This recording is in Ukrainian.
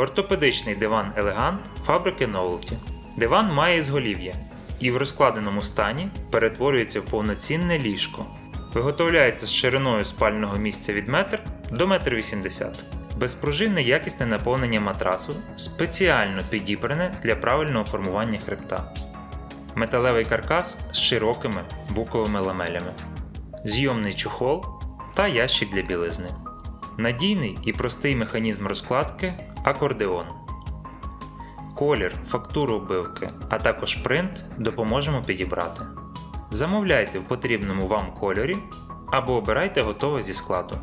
Ортопедичний диван Елегант фабрики Novelty. Диван має ізголів'я і в розкладеному стані перетворюється в повноцінне ліжко. Виготовляється з шириною спального місця від 1 до 1,80 м. Безпружинне якісне наповнення матрасу спеціально підібране для правильного формування хребта. Металевий каркас з широкими буковими ламелями, зйомний чохол та ящик для білизни. Надійний і простий механізм розкладки акордеон. Колір, фактуру оббивки, а також принт допоможемо підібрати. Замовляйте в потрібному вам кольорі або обирайте готове зі складу.